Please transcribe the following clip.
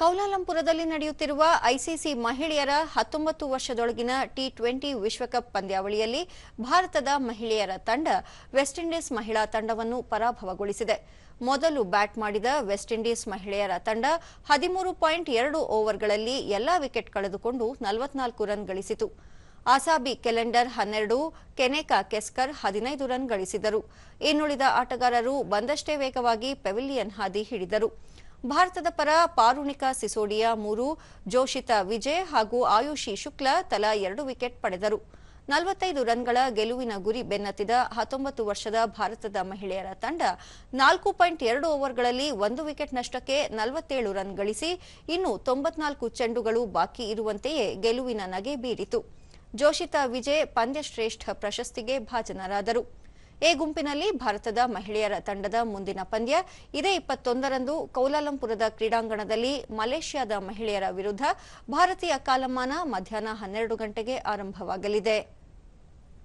ಕೌಲಾಲಂಪುರದಲ್ಲಿ ನಡೆಯುತ್ತಿರುವ ಐಸಿಸಿ ಮಹಿಳೆಯರ ಹತ್ತೊಂಬತ್ತು ವರ್ಷದೊಳಗಿನ ಟಿ ಟ್ವೆಂಟಿ ವಿಶ್ವಕಪ್ ಪಂದ್ಯಾವಳಿಯಲ್ಲಿ ಭಾರತದ ಮಹಿಳೆಯರ ತಂಡ ವೆಸ್ಟ್ ಇಂಡೀಸ್ ಮಹಿಳಾ ತಂಡವನ್ನು ಪರಾಭವಗೊಳಿಸಿದೆ. ಮೊದಲು ಬ್ಯಾಟ್ ಮಾಡಿದ ವೆಸ್ಟ್ ಇಂಡೀಸ್ ಮಹಿಳೆಯರ ತಂಡ ಹದಿಮೂರು ಪಾಯಿಂಟ್ ಎರಡು ಓವರ್ಗಳಲ್ಲಿ ಎಲ್ಲಾ ವಿಕೆಟ್ ಕಳೆದುಕೊಂಡು ನಲವತ್ನಾಲ್ಕು ರನ್ ಗಳಿಸಿತು. ಆಸಾಬಿ ಕೆಲೆಂಡರ್ ಹನ್ನೆರಡು, ಕೆನೇಕಾ ಕೆಸ್ಕರ್ ಹದಿನೈದು ರನ್ ಗಳಿಸಿದರು. ಇನ್ನುಳಿದ ಆಟಗಾರರು ಬಂದಷ್ಟೇ ವೇಗವಾಗಿ ಪೆವಿಲಿಯನ್ ಹಾದಿ ಹಿಡಿದರು. ಭಾರತದ ಪರ ಪಾರುಣಿಕಾ ಸಿಸೋಡಿಯಾ ಮೂರು, ಜೋಶಿತಾ ವಿಜಯ್ ಹಾಗೂ ಆಯುಷಿ ಶುಕ್ಲ ತಲಾ ಎರಡು ವಿಕೆಟ್ ಪಡೆದರು. ನಲವತ್ತೈದು ರನ್ಗಳ ಗೆಲುವಿನ ಗುರಿ ಬೆನ್ನತ್ತಿದ ಹತ್ತೊಂಬತ್ತು ವರ್ಷದ ಭಾರತದ ಮಹಿಳೆಯರ ತಂಡ ನಾಲ್ಕು ಪಾಯಿಂಟ್ ಎರಡು ಓವರ್ಗಳಲ್ಲಿ ಒಂದು ವಿಕೆಟ್ ನಷ್ಟಕ್ಕೆ ನಲವತ್ತೇಳು ರನ್ ಗಳಿಸಿ ಇನ್ನು ತೊಂಬತ್ನಾಲ್ಕು ಚೆಂಡುಗಳು ಬಾಕಿ ಇರುವಂತೆಯೇ ಗೆಲುವಿನ ನಗೆ ಬೀರಿತು. ಜೋಶಿತಾ ವಿಜಯ್ ಪಂದ್ಯಶ್ರೇಷ್ಠ ಪ್ರಶಸ್ತಿಗೆ ಭಾಜನರಾದರು. ಎ ಗುಂಪಿನಲ್ಲಿ ಭಾರತದ ಮಹಿಳೆಯರ ತಂಡದ ಮುಂದಿನ ಪಂದ್ಯ. ಇದೇ ಇಪ್ಪತ್ತೊಂದರಂದು ಕೌಲಾಲಂಪುರದ ಕ್ರೀಡಾಂಗಣದಲ್ಲಿ ಮಲೇಷ್ಯಾದ ಮಹಿಳೆಯರ ವಿರುದ್ಧ ಭಾರತೀಯ ಕಾಲಮಾನ ಮಧ್ಯಾಹ್ನ ಹನ್ನೆರಡು ಗಂಟೆಗೆ ಆರಂಭವಾಗಲಿದೆ.